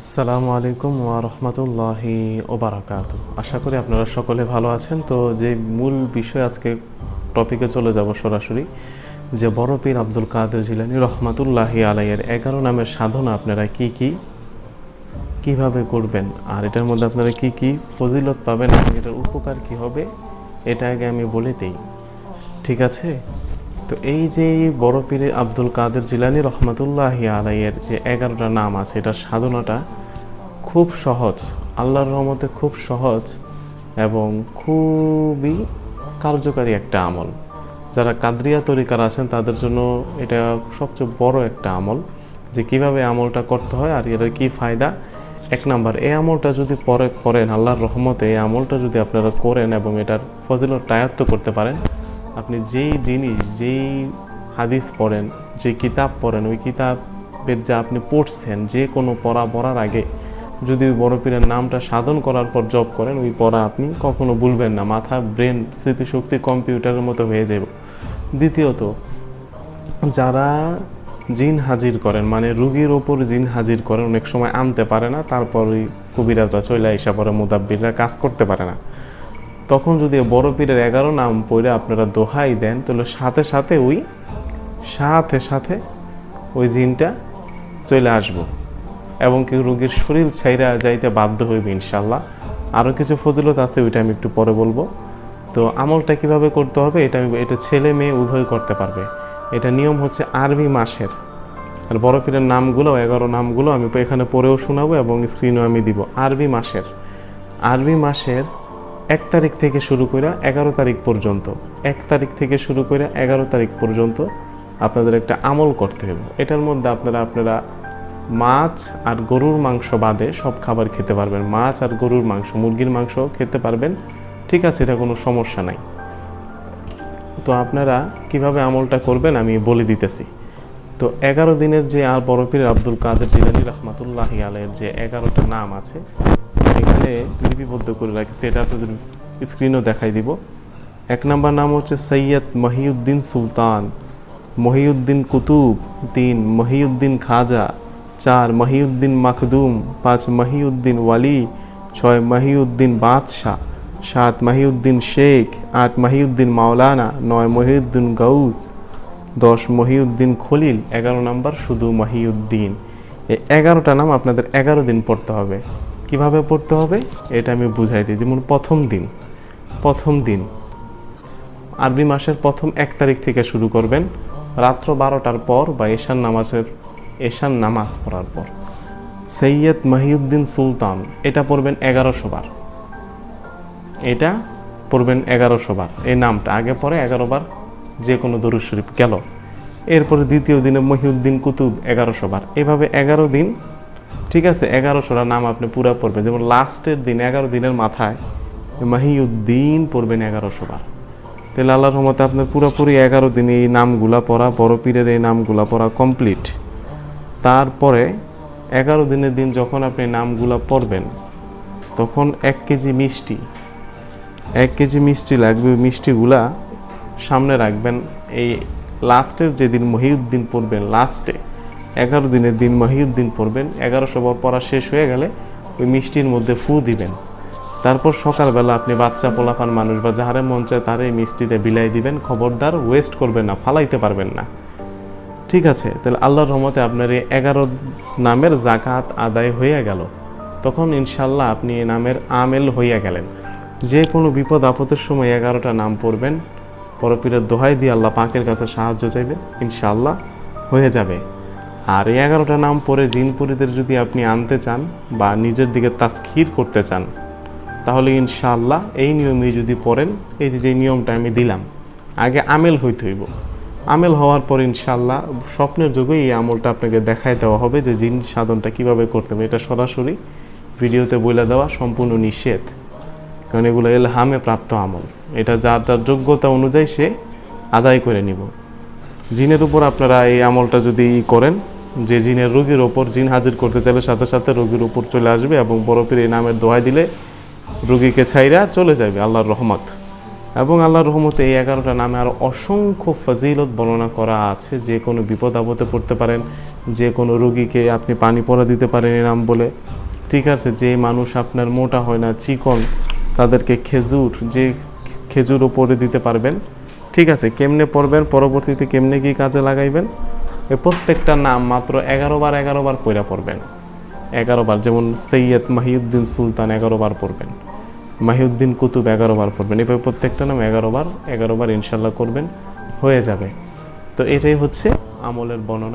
আসসালামু আলাইকুম ওয়া রহমতুল্লাহি ওবারাকাত আশা করি আপনারা সকলে ভালো আছেন। তো যে মূল বিষয় আজকে টপিকে চলে যাব সরাসরি, যে বড় পীর আব্দুল কাদের জিলানি রহমাতুল্লাহি আলাইয়ের এগারো নামের সাধনা আপনারা কি কি, কীভাবে করবেন, আর এটার মধ্যে আপনারা কি কি ফজিলত পাবেন এটার উপকার কি হবে, এটা আগে আমি বলে দিই। ঠিক আছে? তো এই যে বড় পীরের আব্দুল কাদের জিলানি রহমাতুল্লাহি আলাইয়ের যে এগারোটা নাম আছে এটার সাধনাটা খুব সহজ, আল্লাহর রহমতে খুব সহজ এবং খুবই কার্যকারী একটা আমল। যারা কাদরিয়া তরিকার আছেন, তাদের জন্য এটা সবচেয়ে বড় একটা আমল যে কীভাবে আমলটা করতে হয় আর এটার কী ফায়দা। এক নাম্বার, এই আমলটা যদি পরে করেন, আল্লাহর রহমতে এই আমলটা যদি আপনারা করেন এবং এটার ফজিলত আয়ত্ত করতে পারেন আপনি যেই জিনিস, যেই হাদিস পড়েন, যে কিতাব পড়েন, ওই কিতাবের যা আপনি পড়ছেন, যে কোনো পড়া পড়ার আগে যদি ওই বড় পীরের নামটা সাধন করার পর জব করেন, ওই পড়া আপনি কখনো ভুলবেন না। মাথা, ব্রেন, স্মৃতিশক্তি কম্পিউটারের মতো হয়ে যাব দ্বিতীয়ত, যারা জিন হাজির করেন মানে রুগীর ওপর জিন হাজির করেন, অনেক সময় আনতে পারে না, তারপর ওই কবিরাজরা চলে এসে পরে মুদাব্বিররা কাজ করতে পারে না। তখন যদি বড় পীরের এগারো নাম পড়ে আপনারা দোহাই দেন, তাহলে সাথে সাথে ওই, সাথে সাথে ওই জিনটা চলে আসব। এবং কেউ রোগীর শরীর ছাইরা যাইতে বাধ্য হইবে ইনশাল্লাহ আরও কিছু ফজিলত আছে, ওইটা আমি একটু পরে বলব। তো আমলটা কীভাবে করতে হবে, এটা আমি, এটা ছেলে মেয়ে উভয় করতে পারবে। এটা নিয়ম হচ্ছে আরবি মাসের। আর বড় পীরের নামগুলো, এগারো নামগুলো আমি এখানে পড়েও শোনাবো এবং স্ক্রিনও আমি দিব। আরবি মাসের। আরবি মাসের এক তারিখ থেকে শুরু করে এগারো তারিখ পর্যন্ত, এক তারিখ থেকে শুরু করে এগারো তারিখ পর্যন্ত আপনাদের একটা আমল করতে হবে। এটার মধ্যে আপনারা আপনারা মাছ আর গরুর মাংস বাদে সব খাবার খেতে পারবেন। মাছ আর গরুর মাংস, মুরগির মাংস খেতে পারবেন। ঠিক আছে, এটা কোনো সমস্যা নাই। তো আপনারা কীভাবে আমলটা করবেন আমি বলে দিতেছি। তো এগারো দিনের যে আর বড় পীর আব্দুল কাদের জিলানি রহমাতুল্লাহ আলের যে এগারোটা নাম আছে এখানে লিপিবদ্ধ করে রাখছি এটা আপনাদের স্ক্রিনও দেখাই দিব। এক নাম্বার নাম হচ্ছে সৈয়দ মহিউদ্দিন সুলতান। মহিউদ্দিন কুতুব, তিন মহিউদ্দিন খাজা, চার মহিউদ্দিন মাখদুম, পাঁচ মহিউদ্দিন ওয়ালি, ছয় মহিউদ্দিন বাদশাহ, সাত মহিউদ্দিন শেখ, আট মহিউদ্দিন মাওলানা, নয় মহিউদ্দিন গৌস দশ মহিউদ্দিন খলিল, এগারো নাম্বার শুধু মহিউদ্দিন। এই এগারোটা নাম আপনাদের এগারো দিন পড়তে হবে। কীভাবে পড়তে হবে, এটা আমি বুঝাই দিই। যেমন প্রথম দিন প্রথম দিন। আরবি মাসের প্রথম এক তারিখ থেকে শুরু করবেন। রাত্র বারোটার পর বা এশান নামাজের এশান নামাজ পড়ার পর। সৈয়দ মহিউদ্দিন সুলতান, এটা পড়বেন এগারোশো বার। এটা পড়বেন এগারোশো বার। এই নামটা আগে পরে এগারো বার যে কোনো দরুদ শরীফ গেল। এরপরে দ্বিতীয় দিনে মহিউদ্দিন কুতুব এগারোশো বার। এভাবে এগারো দিন ঠিক আছে, এগারোশোটা নাম আপনি পুরো পড়বেন। যেমন লাস্টের দিন, এগারো দিনের মাথায় মাহিউদ্দিন পড়বেন এগারোশো বার তাহলে আল্লাহর রহমতে আপনার পুরোপুরি এগারো দিন এই নামগুলা পড়া, বড় পীরের এই নামগুলা পড়া কমপ্লিট তারপরে এগারো দিনের দিন যখন আপনি নামগুলা পড়বেন, তখন এক কেজি মিষ্টি, এক কেজি মিষ্টি লাগবে, ওই মিষ্টিগুলা সামনে রাখবেন। এই লাস্টের যেদিন মহিউদ্দিন পড়বেন, লাস্টে এগারো দিনের দিন মহিউদ্দিন পড়বেন, এগারোশো বার পড়া শেষ হয়ে গেলে ওই মিষ্টির মধ্যে ফু দিবেন। তারপর সকালবেলা আপনি বাচ্চা, পোলাপান মানুষ বা যাহারে মন চায় তার এই মিষ্টিটা বিলাই দিবেন, খবরদার ওয়েস্ট করবেন না, ফালাইতে পারবেন না। ঠিক আছে, তাহলে আল্লাহর রহমতে আপনার এই এগারো নামের জাকাত আদায় হয়ে গেল। তখন ইনশাল্লাহ আপনি এই নামের আমেল হইয়া গেলেন। যে কোনো বিপদ, আপদের সময় এগারোটা নাম পড়বেন। পরপীরের দোহাই দিয়ে আল্লাহ পাকের কাছে সাহায্য চাইবে ইনশাল্লাহ হয়ে যাবে। আর এগারোটা নাম পরে জিনপুরীদের যদি আপনি আনতে চান বা নিজের দিকে তাস্কির করতে চান, তাহলে ইনশাআল্লাহ এই নিয়মে যদি পড়েন, এই যে যে নিয়মটা আমি দিলাম, আগে আমেল হইতে হইব। আমেল হওয়ার পর ইনশাআল্লাহ স্বপ্নের যুগে এই আমলটা আপনাকে দেখায় দেওয়া হবে যে জিন সাধনটা কীভাবে করতে হবে। এটা সরাসরি ভিডিওতে বলে দেওয়া সম্পূর্ণ নিষেধ, কারণ এগুলো এলহামে প্রাপ্ত আমল। এটা যার যার যোগ্যতা অনুযায়ী সে আদায় করে নিব। জিনের উপর আপনারা এই আমলটা যদি করেন যে জিনের রোগীর ওপর জিন হাজির করতে চাইলে সাথে সাথে রোগীর উপর চলে আসবে এবং বরফের এই নামের দোহাই দিলে রোগীকে ছাইরা চলে যাবে আল্লাহর রহমত। এবং আল্লাহর রহমতে এই এগারোটা নামে আরও অসংখ্য ফজিলত বর্ণনা করা আছে। যে কোনো বিপদ আপদে পড়তে পারেন, যে কোনো রোগীকে আপনি পানি পরা দিতে পারেন এই নাম বলে। ঠিক আছে, যে মানুষ আপনার মোটা হয় না, চিকন, তাদেরকে খেজুর, যে খেজুর ওপরে দিতে পারবেন। ঠিক আছে, কেমনে পড়বেন পরবর্তীতে কেমনে কি কাজে লাগাইবেন? এই প্রত্যেকটা নাম মাত্র এগারো বার এগারো বার পয়রা পড়বেন। এগারো বার, যেমন সৈয়দ মাহিউদ্দিন সুলতান এগারো বার পড়বেন। মাহিউদ্দিন কুতুব এগারো বার পড়বেন। এভাবে প্রত্যেকটা নাম এগারো বার এগারো বার ইনশাল্লাহ করবেন, হয়ে যাবে। তো এটাই হচ্ছে আমলের বর্ণনা।